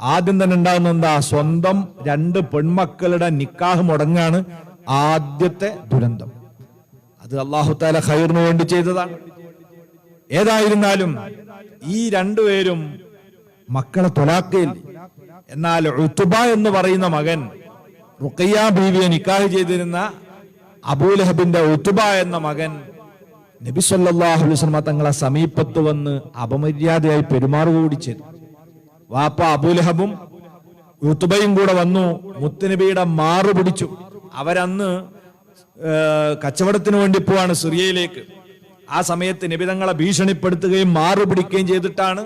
ആദ്യം തന്നെ ഉണ്ടാകുന്ന എന്താ? സ്വന്തം രണ്ട് പെൺമക്കളുടെ നിക്കാഹ് മുടങ്ങാണ് ആദ്യത്തെ ദുരന്തം. അത് അള്ളാഹു താല ഖൈറിന് വേണ്ടി ചെയ്തതാണ്. ഏതായിരുന്നാലും ഈ രണ്ടുപേരും മക്കളെ തൊലാക്കയില്ല എന്നാൽ ഉത്തുബ എന്ന് പറയുന്ന മകൻ റുക്കയ്യ ബീവിയെ നിക്കാഹ് ചെയ്തിരുന്ന അബൂലഹബിന്റെ ഉത്തുബ എന്ന മകൻ നബി അലൈഹി തങ്ങളെ സമീപത്ത് വന്ന് അപമര്യാദയായി പെരുമാറുകൂടി ചെയ്തു. വാപ്പ അബുലഹബും യുത്തുബയും കൂടെ വന്നു മുത്തുനബിയുടെ മാറു പിടിച്ചു. അവരന്ന് കച്ചവടത്തിന് വേണ്ടി പോവാണ് സിറിയയിലേക്ക്. ആ സമയത്ത് നിബിതങ്ങളെ ഭീഷണിപ്പെടുത്തുകയും മാറു പിടിക്കുകയും ചെയ്തിട്ടാണ്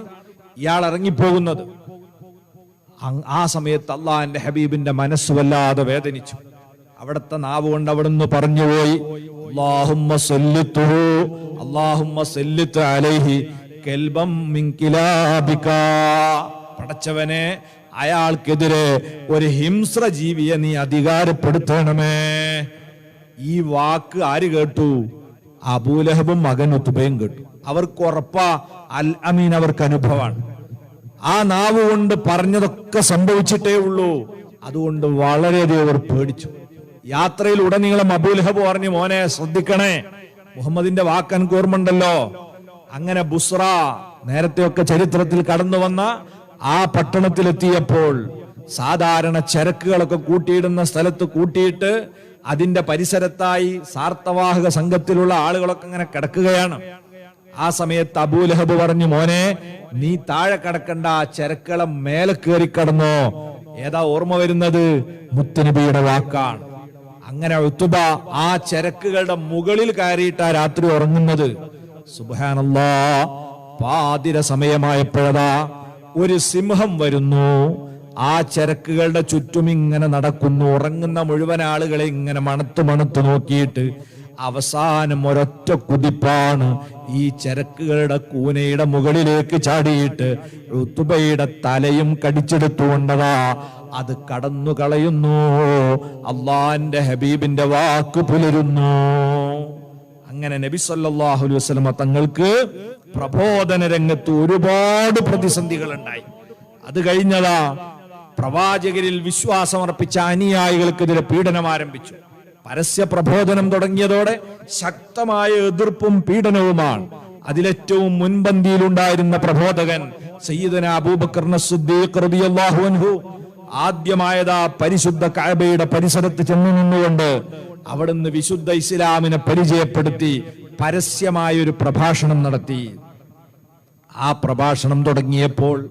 ഇയാൾ ഇറങ്ങിപ്പോകുന്നത്. ആ സമയത്ത് അള്ളാഹിന്റെ ഹബീബിന്റെ മനസ്സ് വല്ലാതെ വേദനിച്ചു. അവിടുത്തെ നാവ് കൊണ്ട് അവിടുന്ന് പറഞ്ഞുപോയി അല്ലാഹുമ്മ സല്ലിത്തുഹു, അല്ലാഹുമ്മ സല്ലിത്ത് അലൈഹി കെൽബം മിൻ കിലാബിക. പടച്ചവനെ അയാൾക്കെതിരെ ഒരു ഹിംസ്ര ജീവിയെ നീ അധികാരപ്പെടുത്തണമേ. ഈ വാക്ക് ആര് കേട്ടു? അബൂലഹബും മകൻ ഉത്തുബയും കേട്ടു. അവർക്ക് ഉറപ്പാ അൽ അമീൻ അവർക്ക് അനുഭവമാണ്. ആ നാവ് കൊണ്ട് പറഞ്ഞതൊക്കെ സംഭവിച്ചിട്ടേ ഉള്ളൂ. അതുകൊണ്ട് വളരെയധികം അവർ പേടിച്ചു. യാത്രയിൽ ഉടനീളം അബൂലഹബ് പറഞ്ഞു മോനെ ശ്രദ്ധിക്കണേ. മുഹമ്മദിന്റെ വാക്കൻ കൂർമുണ്ടല്ലോ അങ്ങനെ ബുസ്ര നേരത്തെയൊക്കെ ചരിത്രത്തിൽ കടന്നു വന്ന ആ പട്ടണത്തിലെത്തിയപ്പോൾ സാധാരണ ചരക്കുകളൊക്കെ കൂട്ടിയിടുന്ന സ്ഥലത്ത് കൂട്ടിയിട്ട് അതിന്റെ പരിസരത്തായി സാർത്തവാഹക സംഘത്തിലുള്ള ആളുകളൊക്കെ ഇങ്ങനെ കിടക്കുകയാണ്. ആ സമയത്ത് അബൂലഹബ് പറഞ്ഞു മോനെ നീ താഴെ കിടക്കണ്ട ആ ചരക്കളെ മേലെ കയറി കടന്നോ. ഏതാ ഓർമ്മ വരുന്നത്? മുത്തുനബിയുടെ വാക്കാണ്. അങ്ങനെ ഉത്തുബ ആ ചരക്കുകളുടെ മുകളിൽ കയറിയിട്ടാ രാത്രി ഉറങ്ങുന്നത്. സുബാനല്ലാ പാതിര സമയമായപ്പോഴതാ ഒരു സിംഹം വരുന്നു. ആ ചരക്കുകളുടെ ചുറ്റും ഇങ്ങനെ നടക്കുന്നു. ഉറങ്ങുന്ന മുഴുവൻ ആളുകളെ ഇങ്ങനെ മണത്തു മണത്തു നോക്കിയിട്ട് അവസാനം ഒരൊറ്റ കുതിപ്പാണ് ഈ ചരക്കുകളുടെ കൂനയുടെ മുകളിലേക്ക് ചാടിയിട്ട് ഋതുബയുടെ തലയും കടിച്ചെടുത്തുകൊണ്ടതാ അത് കടന്നു കളയുന്നു. അള്ളാന്റെ ഹബീബിന്റെ വാക്ക് പുലരുന്നു. അങ്ങനെ നബി സല്ലാഹു അലൈഹി വസല്ലമ തങ്ങൾക്ക് പ്രബോധന രംഗത്ത് ഒരുപാട് പ്രതിസന്ധികൾ ഉണ്ടായി അത് കഴിഞ്ഞതാ പ്രവാചകരിൽ വിശ്വാസമർപ്പിച്ച അനുയായികൾക്കെതിരെ പീഡനം ആരംഭിച്ചു. പരസ്യ പ്രബോധനം തുടങ്ങിയതോടെ ശക്തമായ എതിർപ്പും പീഡനവുമാണ്. അതിലേറ്റവും മുൻപന്തിയിലുണ്ടായിരുന്ന പ്രബോധകൻ സയ്യിദന അബൂബക്കർ ആദ്യമായതാ പരിശുദ്ധ കഅബയുടെ പരിസരത്ത് ചെന്നു നിന്നുകൊണ്ട് അവിടുന്ന് വിശുദ്ധ ഇസ്ലാമിനെ പരിചയപ്പെടുത്തി പരസ്യമായ ഒരു പ്രഭാഷണം നടത്തി. ആ പ്രഭാഷണം തുടങ്ങിയപ്പോൾ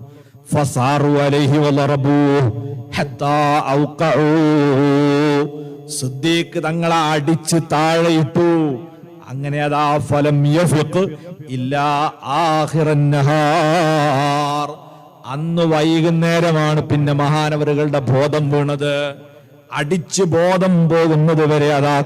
തങ്ങളെ അടിച്ച് താഴെയിട്ടു. അങ്ങനെ അതാ ഫലം അന്ന് വൈകുന്നേരമാണ് പിന്നെ മഹാനവരുകളുടെ ബോധം വീണത്. അടിച്ച് ബോധം പോകുന്നത് വരെ അതാ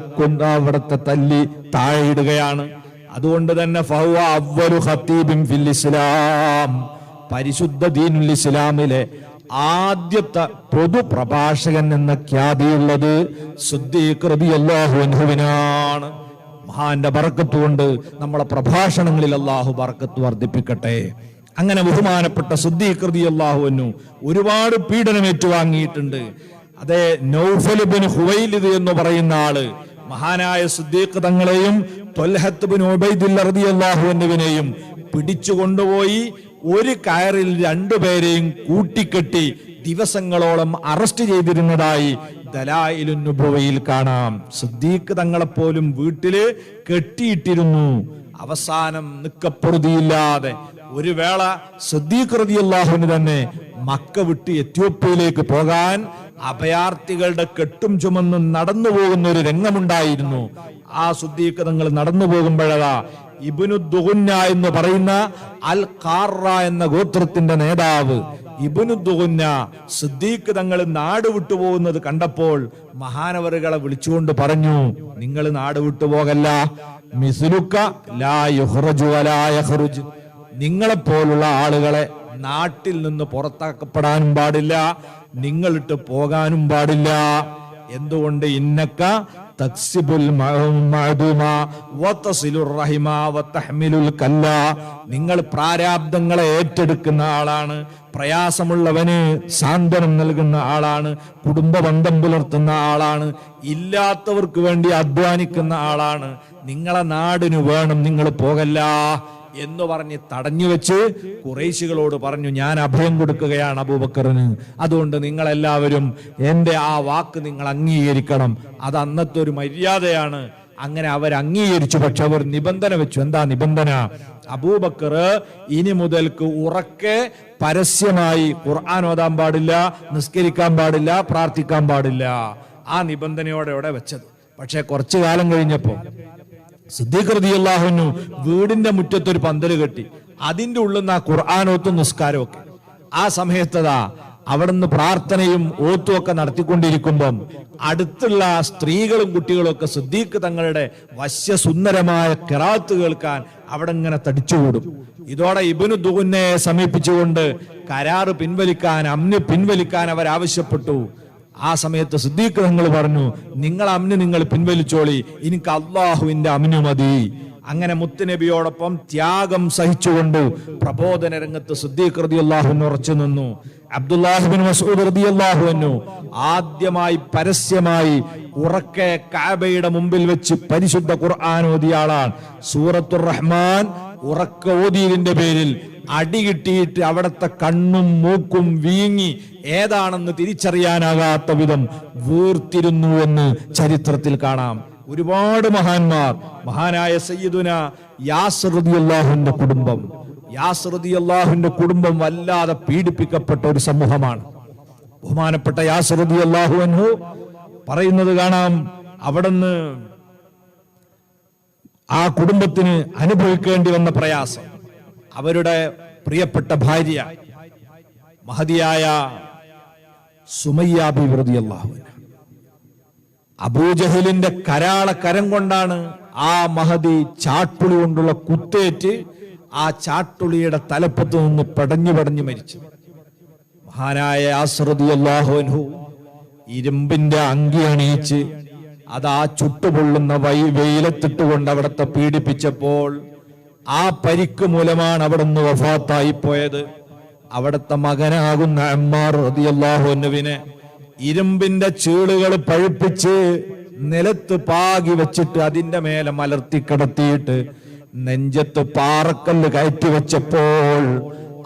അവിടത്തെ തല്ലി താഴെയിടുകയാണ്. അതുകൊണ്ട് തന്നെ ഫഹ്വ അവ്വലു ഖത്തീബിൻ ഫിൽ ഇസ്ലാം. പരിശുദ്ധ ദീനുൽ ഇസ്ലാമിലെ ആദ്യത്തെ പൊതു പ്രഭാഷകൻ എന്ന ഖ്യാതിയുള്ളത് അൻഹുവിനാണ്. മഹാന്റെ ബറക്കത്ത് കൊണ്ട് നമ്മളെ പ്രഭാഷണങ്ങളിൽ അള്ളാഹു ബറക്കത്ത് വർദ്ധിപ്പിക്കട്ടെ. അങ്ങനെ ബഹുമാനപ്പെട്ട സുദ്ധീകൃതി അള്ളാഹുവിനു ഒരുപാട് പീഡനം ഏറ്റുവാങ്ങിയിട്ടുണ്ട് അതെ നൗഫൽ ബിൻ ഹുവൈലിദ് എന്ന് പറയുന്ന ആൾ. മഹാനായ സുദ്ദീഖ് തങ്ങളെയും ത്വൽഹത്ത് ബിൻ ഉബൈദുല്ല റളിയല്ലാഹു അൻഹുവിനെയും പിടിച്ചു കൊണ്ടുപോയി ഒരു കയറിൽ രണ്ടുപേരെയും കൂട്ടിക്കെട്ടി ദിവസങ്ങളോളം അറസ്റ്റ് ചെയ്തിരുന്നതായി ദലായിലുന്നുഭവയിൽ കാണാം. സിദ്ദീഖ് തങ്ങളെപ്പോലും വീട്ടിൽ കെട്ടിയിട്ടിരുന്നു. അവസാനം നിക്കപ്പൊറുതിയില്ലാതെ ഒരു വേള സിദ്ദീഖ് റതിയല്ലാഹുവിന് തന്നെ മക്ക വിട്ട് എത്യോപ്യയിലേക്ക് പോകാൻ അഭയാർത്ഥികളുടെ കെട്ടും ചുമന്ന് നടന്നു പോകുന്ന ഒരു രംഗമുണ്ടായിരുന്നു. ആ സുദ്ദീഖ് തങ്ങൾ നടന്നു പോകുമ്പോഴതാ ഇബിനു ദുഗുന്ന എന്ന് പറയുന്ന അൽ ഖാറ എന്ന ഗോത്രത്തിന്റെ നേതാവ് ഇബിനു ദുഗുന്ന സിദ്ദീഖ് തങ്ങൾ നാട് വിട്ടുപോകുന്നത് കണ്ടപ്പോൾ മഹാനവറുകളെ വിളിച്ചുകൊണ്ട് പറഞ്ഞു നിങ്ങൾ നാട് വിട്ടുപോകല്ല മിസുലുക്ക ലാ യുഹ്റജു വലാ നിങ്ങളെപ്പോലുള്ള ആളുകളെ നാട്ടിൽ നിന്ന് പുറത്താക്കപ്പെടാനും പാടില്ല. നിങ്ങളിട്ട് പോകാനും പാടില്ല. എന്തുകൊണ്ട് ഇന്നക്ക തക്സിബുൽ കല്ല. നിങ്ങൾ പ്രാരാബ്ദങ്ങളെ ഏറ്റെടുക്കുന്ന ആളാണ് പ്രയാസമുള്ളവന് സാന്ത്വനം നൽകുന്ന ആളാണ് കുടുംബ ബന്ധം പുലർത്തുന്ന ആളാണ് ഇല്ലാത്തവർക്ക് വേണ്ടി അധ്വാനിക്കുന്ന ആളാണ്. നിങ്ങളെ നാടിനു വേണം നിങ്ങൾ പോകല്ല. എന്ന് പറഞ്ഞ് തടഞ്ഞു വെച്ച് കുറേശികളോട് പറഞ്ഞു ഞാൻ അഭയം കൊടുക്കുകയാണ് അബൂബക്കറിന്. അതുകൊണ്ട് നിങ്ങളെല്ലാവരും എന്റെ ആ വാക്ക് നിങ്ങൾ അംഗീകരിക്കണം. അത് അന്നത്തെ ഒരു മര്യാദയാണ്. അങ്ങനെ അവർ അംഗീകരിച്ചു പക്ഷെ അവർ നിബന്ധന വെച്ചു. എന്താ നിബന്ധന? അബൂബക്കർ ഇനി മുതൽക്ക് ഉറക്കെ പരസ്യമായി ഖുർആൻ ഓതാൻ പാടില്ല നിസ്കരിക്കാൻ പാടില്ല പ്രാർത്ഥിക്കാൻ പാടില്ല. ആ നിബന്ധനയോടെ ഇവിടെ വെച്ചത്. പക്ഷെ കുറച്ചു കാലം കഴിഞ്ഞപ്പോ സിദ്ദീഖ് വീടിന്റെ വീടിന്റെ മുറ്റത്തൊരു പന്തൽ കെട്ടി. അതിന്റെ ഉള്ളിൽ നിന്ന് ആ ഖുർആാനോത്തും നിസ്കാരവും ഒക്കെ. ആ സമയത്തതാ അവിടുന്ന് പ്രാർത്ഥനയും ഓത്തും ഒക്കെ നടത്തിക്കൊണ്ടിരിക്കുമ്പം അടുത്തുള്ള സ്ത്രീകളും കുട്ടികളും ഒക്കെ സിദ്ദീഖ് തങ്ങളുടെ വശ്യസുന്ദരമായ കിറാത്ത് കേൾക്കാൻ അവിടെ ഇങ്ങനെ തടിച്ചുകൂടും. ഇതോടെ ഇബിനു ദുഹുനെ സമീപിച്ചുകൊണ്ട് കരാറ് പിൻവലിക്കാൻ അമ്ന് പിൻവലിക്കാൻ അവർ ആവശ്യപ്പെട്ടു. ആ സമയത്ത് സിദ്ദീഖ് തങ്ങൾ പറഞ്ഞു നിങ്ങൾ അമ്ന് നിങ്ങൾ പിൻവലിച്ചോളി. എനിക്ക് അള്ളാഹുവിന്റെ അമ്നു മതി. അങ്ങനെ മുത്തുനബിയോടൊപ്പം ത്യാഗം സഹിച്ചുകൊണ്ട് പ്രബോധന രംഗത്ത് സിദ്ദീഖ് റതി ഉറച്ചു നിന്നു. അബ്ദുല്ലാഹിബിൻ മസൂദ് ആദ്യമായി പരസ്യമായി ഉറക്കെ കാബയുടെ മുമ്പിൽ വെച്ച് പരിശുദ്ധ ഖുർആൻ ഓതിയ ആളാണ്. സൂറത്തുർ റഹ്മാൻ ഉറക്ക ഓതിയതിന്റെ പേരിൽ അടി കിട്ടിയിട്ട് അവിടത്തെ കണ്ണും മൂക്കും വീങ്ങി ഏതാണെന്ന് തിരിച്ചറിയാനാകാത്ത വിധം വീർത്തിരുന്നു എന്ന് ചരിത്രത്തിൽ കാണാം. ഒരുപാട് മഹാന്മാർ മഹാനായ സയ്യിദുന യാസ്രതി അള്ളാഹുവിന്റെ കുടുംബം. യാസ്രതി അള്ളാഹുവിന്റെ കുടുംബം വല്ലാതെ പീഡിപ്പിക്കപ്പെട്ട ഒരു സമൂഹമാണ്. ബഹുമാനപ്പെട്ട യാസറുദി അള്ളാഹു അൻഹു പറയുന്നത് കാണാം അവിടുന്ന് ആ കുടുംബത്തിന് അനുഭവിക്കേണ്ടി വന്ന പ്രയാസം. അവരുടെ പ്രിയപ്പെട്ട ഭാര്യ മഹതിയായ സുമയ്യാബി വൃതി അള്ളാഹുവിന് അബൂജഹലിന്റെ കരാള കരം കൊണ്ടാണ് ആ മഹതി ചാട്ടുളി കൊണ്ടുള്ള കുത്തേറ്റ് ആ ചാട്ടുളിയുടെ തലപ്പത്ത് നിന്ന് പടഞ്ഞു പടഞ്ഞു മരിച്ചു മഹാനായ ആസ്രതി അള്ളാഹുൻഹു ഇരുമ്പിന്റെ അങ്കി അണിയിച്ച് അത് ആ ചുട്ടുപൊള്ളുന്ന വൈ വെയിലത്തിട്ടുകൊണ്ട് അവിടത്തെ പീഡിപ്പിച്ചപ്പോൾ ആ പരിക്ക് മൂലമാണ് അവിടെ നിന്ന് വഫാത്തായി പോയത്. അവിടുത്തെ മകനാകുന്ന അമ്മാർ റതിയല്ലാഹുനുവിനെ ഇരുമ്പിന്റെ ചീളുകൾ പഴുപ്പിച്ച് നിലത്ത് പാകി വെച്ചിട്ട് അതിന്റെ മേലെ മലർത്തി കിടത്തിയിട്ട് നെഞ്ചത്ത് പാറക്കല്ല് കയറ്റി വെച്ചപ്പോൾ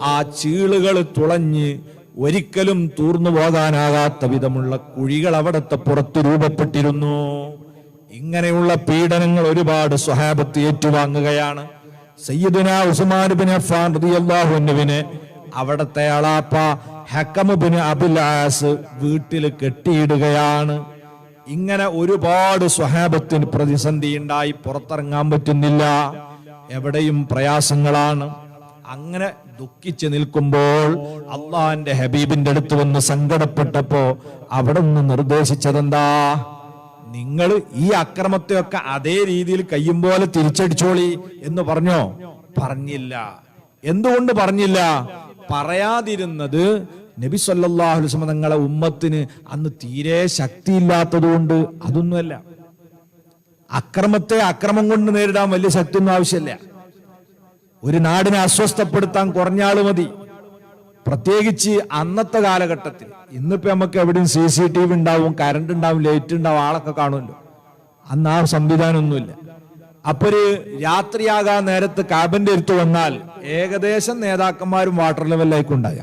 ആ ചീളുകൾ തുളഞ്ഞ് ഒരിക്കലും തൂർന്നു പോകാനാകാത്ത വിധമുള്ള കുഴികൾ അവിടത്തെ പുറത്ത് രൂപപ്പെട്ടിരുന്നു. ഇങ്ങനെയുള്ള പീഡനങ്ങൾ ഒരുപാട് സ്വഹാബത്ത് ഏറ്റുവാങ്ങുകയാണ്. സയ്യിദുന ഉസ്മാൻ അഫാൻ അൻഹുവിനെ അവിടത്തെ അളാപ്പ ഹക്കമുബിന് അബുലാസ് വീട്ടിൽ കെട്ടിയിടുകയാണ്. ഇങ്ങനെ ഒരുപാട് സ്വഹാബത്തിന് പ്രതിസന്ധി ഉണ്ടായി പുറത്തിറങ്ങാൻ പറ്റുന്നില്ല. എവിടെയും പ്രയാസങ്ങളാണ്. അങ്ങനെ ദുഃഖിച്ച് നിൽക്കുമ്പോൾ അള്ളാഹിന്റെ ഹബീബിന്റെ അടുത്ത് വന്ന് സങ്കടപ്പെട്ടപ്പോ അവിടെ നിന്ന് നിർദ്ദേശിച്ചതെന്താ? നിങ്ങൾ ഈ അക്രമത്തെയൊക്കെ അതേ രീതിയിൽ കയ്യും പോലെ തിരിച്ചടിച്ചോളി എന്ന് പറഞ്ഞോ? പറഞ്ഞില്ല. എന്തുകൊണ്ട് പറഞ്ഞില്ല? പറയാതിരുന്നത് നബി വസല്ലം തങ്ങളെ ഉമ്മത്തിന് അന്ന് തീരെ ശക്തിയില്ലാത്തത് കൊണ്ട് അതൊന്നുമല്ല. അക്രമത്തെ അക്രമം കൊണ്ട് നേരിടാൻ വലിയ ശക്തിയൊന്നും ആവശ്യമില്ല. ഒരു നാടിനെ അസ്വസ്ഥപ്പെടുത്താൻ കുറഞ്ഞാൾ മതി. പ്രത്യേകിച്ച് അന്നത്തെ കാലഘട്ടത്തിൽ. ഇന്നിപ്പോ നമുക്ക് എവിടെയും സി സി ടി വി ഉണ്ടാവും കറണ്ട് ഉണ്ടാവും ലൈറ്റ് ഉണ്ടാവും ആളൊക്കെ കാണുമല്ലോ. അന്ന് ആ സംവിധാനമൊന്നുമില്ല. അപ്പൊ ഒരു രാത്രിയാകാൻ നേരത്ത് കാബിന്റെ അടുത്ത് വന്നാൽ ഏകദേശം നേതാക്കന്മാരും വാട്ടർ ലെവലിലേക്ക് ഉണ്ടായ.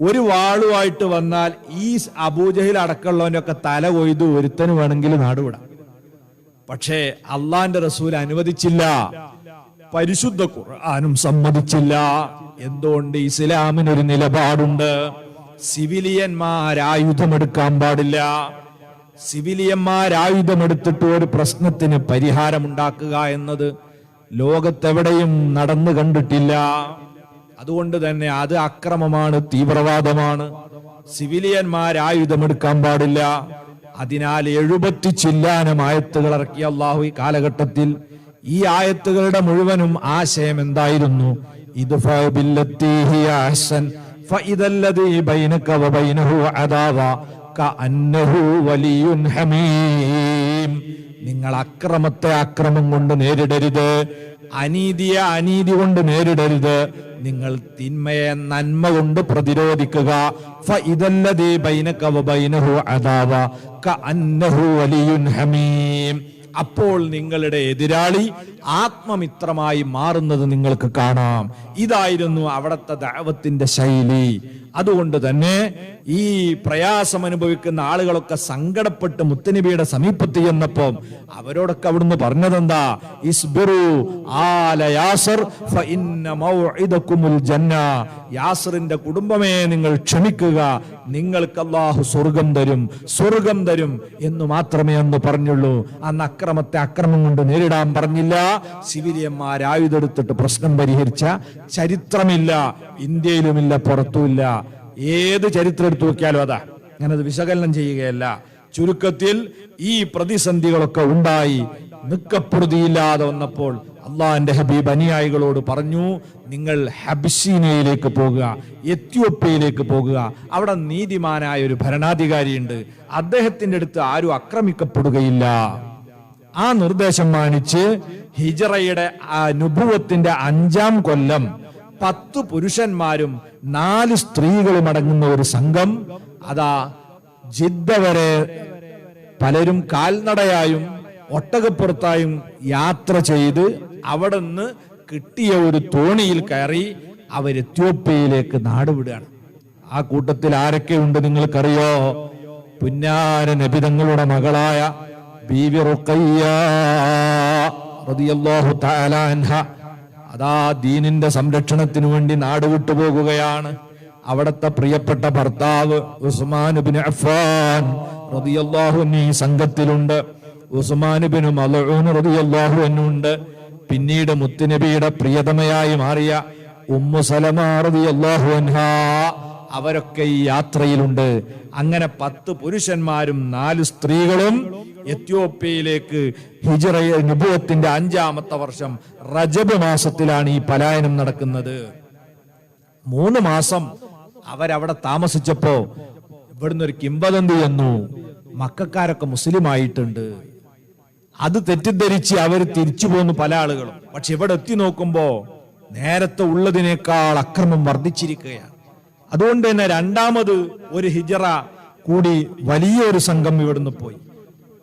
ഒരു വാളുമായിട്ട് വന്നാൽ ഈ അബൂജഹിൽ അടക്കമുള്ളവന്റെ ഒക്കെ തല കൊയ്ത് ഒരുത്തന് വേണമെങ്കിൽ നാടുവിടാം പക്ഷേ അള്ളാന്റെ റസൂൽ അനുവദിച്ചില്ല. പരിശുദ്ധ ഖുർആാനും സമ്മതിച്ചില്ല. എന്തുകൊണ്ട് ഇസ്ലാമിന് ഒരു നിലപാടുണ്ട്? സിവിലിയന്മാർ ആയുധമെടുക്കാൻ പാടില്ല. സിവിലിയന്മാർ ആയുധമെടുത്തിട്ട് ഒരു പ്രശ്നത്തിന് പരിഹാരമുണ്ടാക്കുക എന്നത് ലോകത്തെവിടെയും നടന്നു കണ്ടിട്ടില്ല. അതുകൊണ്ട് തന്നെ അത് അക്രമമാണ് തീവ്രവാദമാണ്. സിവിലിയന്മാർ ആയുധമെടുക്കാൻ പാടില്ല. അതിനാൽ എഴുപത്തി ചില്ലാനം ആയത്തുകൾ ഇറക്കിയ അള്ളാഹു ഈ കാലഘട്ടത്തിൽ ഈ ആയത്തുകളുടെ മുഴുവനും ആശയം എന്തായിരുന്നു? ഇത് നിങ്ങൾ അക്രമത്തെ അക്രമം കൊണ്ട് നേരിടരുത് അനീതിയെ അനീതി കൊണ്ട് നേരിടരുത്. നിങ്ങൾ തിന്മയെ നന്മ കൊണ്ട് പ്രതിരോധിക്കുക. ഫഇദല്ലദീ ബൈനക വബൈനഹു അദാവ കഅന്നഹു വലിയുൻ ഹമീം. അപ്പോൾ നിങ്ങളുടെ എതിരാളി ആത്മമിത്രമായി മാറുന്നത് നിങ്ങൾക്ക് കാണാം. ഇതായിരുന്നു അവിടുത്തെ ദൈവത്തിന്റെ ശൈലി. അതുകൊണ്ട് തന്നെ ഈ പ്രയാസം അനുഭവിക്കുന്ന ആളുകളൊക്കെ സങ്കടപ്പെട്ട് മുത്തനബിയുടെ സമീപത്ത് ചെന്നപ്പം അവരോടൊക്കെ അവിടുന്ന് പറഞ്ഞതെന്താ? ഇസ്ബിറു യാസറിന്റെ കുടുംബമേ നിങ്ങൾ ക്ഷമിക്കുക. നിങ്ങൾക്ക് അള്ളാഹു സ്വർഗം തരും സ്വർഗം തരും എന്ന് മാത്രമേ അന്ന് പറഞ്ഞുള്ളൂ. അന്ന് അക്രമത്തെ അക്രമം കൊണ്ട് നേരിടാൻ പറഞ്ഞില്ല. സിവിലിയന്മാർ ആയുധെടുത്തിട്ട് പ്രശ്നം പരിഹരിച്ച ചരിത്രമില്ല. ഇന്ത്യയിലുമില്ല പുറത്തുമില്ല. ഏത് ചരിത്രം എടുത്തു നോക്കിയാലും അതാ. ഞാനത് വിശകലനം ചെയ്യുകയല്ല. ചുരുക്കത്തിൽ ഈ പ്രതിസന്ധികളൊക്കെ ഉണ്ടായി. നിക്കപ്പെടുതിയില്ലാതെ വന്നപ്പോൾ അള്ളാഹിന്റെ ഹബീബ് അനുയായികളോട് പറഞ്ഞു നിങ്ങൾ ഹബ്സീനയിലേക്ക് പോകുക എത്യോപ്യയിലേക്ക് പോകുക. അവിടെ നീതിമാനായ ഒരു ഭരണാധികാരിയുണ്ട്. അദ്ദേഹത്തിന്റെ അടുത്ത് ആരും ആക്രമിക്കപ്പെടുകയില്ല. ആ നിർദ്ദേശം മാനിച്ച് ഹിജറയുടെ അനുഭവത്തിന്റെ നുഭുവത്തിന്റെ അഞ്ചാം കൊല്ലം പത്ത് പുരുഷന്മാരും നാല് സ്ത്രീകളും അടങ്ങുന്ന ഒരു സംഘം അതാ ജിദ്ദ വരെ പലരും കാൽനടയായും ഒട്ടകപ്പുറത്തായും യാത്ര ചെയ്ത് അവിടെ നിന്ന് കിട്ടിയ ഒരു തോണിയിൽ കയറി അവർ എത്യോപ്യയിലേക്ക് നാടുവിടുകയാണ് ആ കൂട്ടത്തിൽ ആരൊക്കെ ഉണ്ട് നിങ്ങൾക്കറിയോ? പുന്നാര നബിതങ്ങളുടെ മകളായ അതാ ദീനിന്റെ സംരക്ഷണത്തിനു വേണ്ടി നാട് വിട്ടു പോകുകയാണ്. അവിടത്തെ പ്രിയപ്പെട്ട ഭർത്താവ് ഉസ്മാൻ അഫ്ഫാൻ സംഘത്തിലുണ്ട്. ഉസ്മാൻ ബിൻ മലഊൻ റളിയല്ലാഹു അൻഹു ഉണ്ട് പിന്നീട് മുത്തുനബിയുടെ പ്രിയതമയായി മാറിയ ഉമ്മു സലമാറതി അള്ളാഹു അവരൊക്കെ ഈ യാത്രയിലുണ്ട്. അങ്ങനെ പത്ത് പുരുഷന്മാരും നാല് സ്ത്രീകളും എത്യോപ്യയിലേക്ക് ഹിജറ നുബുവത്തിന്റെ അഞ്ചാമത്തെ വർഷം റജബ് മാസത്തിലാണ് ഈ പലായനം നടക്കുന്നത്. മൂന്ന് മാസം അവരവിടെ താമസിച്ചപ്പോ ഇവിടുന്ന് ഒരു കിംബദന്തി എന്നു മക്കാരൊക്കെ മുസ്ലിം ആയിട്ടുണ്ട് അത് തെറ്റിദ്ധരിച്ച് അവർ തിരിച്ചു പോന്നു പല ആളുകളും. പക്ഷെ ഇവിടെ എത്തി നോക്കുമ്പോ നേരത്തെ ഉള്ളതിനേക്കാൾ അക്രമം വർദ്ധിച്ചിരിക്കുകയാണ്. അതുകൊണ്ട് തന്നെ രണ്ടാമത് ഒരു ഹിജറ കൂടി വലിയൊരു സംഘം ഇവിടുന്ന് പോയി.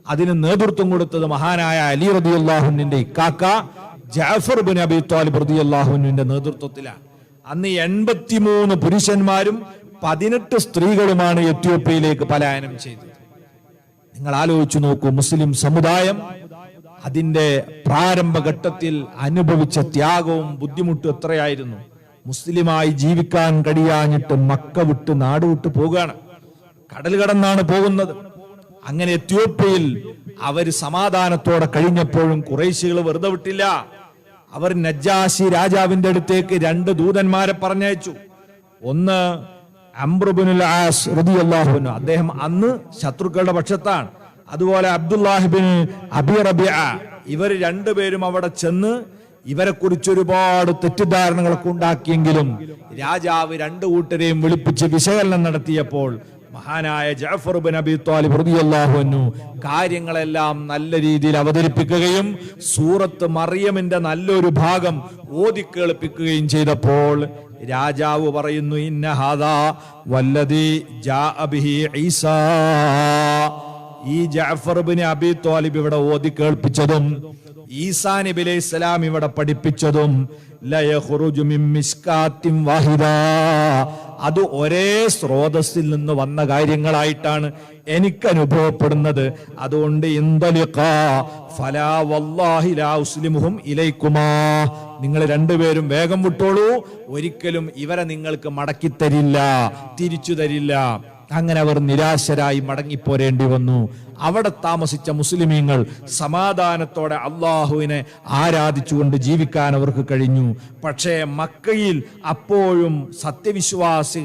അതിന് നേതൃത്വം കൊടുത്തത് മഹാനായ അലി റബിയുല്ലാഹുനിന്റെ ഇക്കാക്ക ജാഫർ ബിൻ അബി താലിബ് റബി അള്ളാഹുവിന്റെ നേതൃത്വത്തിലാണ്. അന്ന് എൺപത്തിമൂന്ന് പുരുഷന്മാരും പതിനെട്ട് സ്ത്രീകളുമാണ് എത്യോപ്യയിലേക്ക് പലായനം ചെയ്തത്. നിങ്ങൾ ആലോചിച്ചു നോക്കൂ മുസ്ലിം സമുദായം അതിന്റെ പ്രാരംഭഘട്ടത്തിൽ അനുഭവിച്ച ത്യാഗവും ബുദ്ധിമുട്ടും എത്രയായിരുന്നു. മുസ്ലിമായി ജീവിക്കാൻ കഴിയാഞ്ഞിട്ട് മക്ക വിട്ട് നാട് വിട്ട് പോവുകയാണ്. കടൽ കടന്നാണ് പോകുന്നത്. അങ്ങനെ എത്യോപ്യയിൽ അവർ സമാധാനത്തോടെ കഴിഞ്ഞപ്പോഴും കുറേശികൾ വെറുതെ വിട്ടില്ല. അവർ നജ്ജാശി രാജാവിന്റെ അടുത്തേക്ക് രണ്ട് ദൂതന്മാരെ പറഞ്ഞയച്ചു. ഒന്ന് അംബ്രുബിനുൽ ആസ് അദ്ദേഹം അന്ന് ശത്രുക്കളുടെ പക്ഷത്താണ്. അതുപോലെ അബ്ദുല്ലാഹിബിൻ അബി റബിയ ഇവർ രണ്ടുപേരും അവിടെ ചെന്ന് ഇവരെ കുറിച്ച് ഒരുപാട് തെറ്റിദ്ധാരണകളൊക്കെ ഉണ്ടാക്കിയെങ്കിലും രാജാവ് രണ്ടു കൂട്ടരെയും വിളിപ്പിച്ച് വിശകലനം നടത്തിയപ്പോൾ മഹാനായ ജാഫർ ബിൻ അബി താലിബ് റളിയല്ലാഹു കാര്യങ്ങളെല്ലാം നല്ല രീതിയിൽ അവതരിപ്പിക്കുകയും സൂറത്ത് മറിയമിന്റെ നല്ലൊരു ഭാഗം ഓതി കേൾപ്പിക്കുകയും ചെയ്തപ്പോൾ രാജാവ് പറയുന്നു ഇന്ന ഹാദാ വല്ലദി ജാ അബിഹി ഈസാ. ഈ ജാഫർ ബിൻ അബി ത്വാലിബ് ഇവിടെ ഓതി കേൾപ്പിച്ചതും ഈസാ നബി അലൈഹി സലാം ഇവിടെ പഠിപ്പിച്ചതും ലയഖുറുജു മിൻ മിസ്കാത്തിൻ വാഹിദ. അത് ഒരേ സ്രോതസ്സിൽ നിന്ന് വന്ന കാര്യങ്ങളായിട്ടാണ് എനിക്ക് അനുഭവപ്പെടുന്നത്. അതുകൊണ്ട് ഇലൈക്കുമാ. നിങ്ങൾ രണ്ടുപേരും വേഗം വിട്ടോളൂ. ഒരിക്കലും ഇവരെ നിങ്ങൾക്ക് മടക്കി തരില്ല തിരിച്ചു തരില്ല. അങ്ങനെ അവർ നിരാശരായി മടങ്ങിപ്പോരേണ്ടി വന്നു. അവിടെ താമസിച്ച മുസ്ലിമീങ്ങൾ സമാധാനത്തോടെ അള്ളാഹുവിനെ ആരാധിച്ചുകൊണ്ട് ജീവിക്കാൻ അവർക്ക് കഴിഞ്ഞു. പക്ഷേ മക്കയിൽ അപ്പോഴും സത്യവിശ്വാസി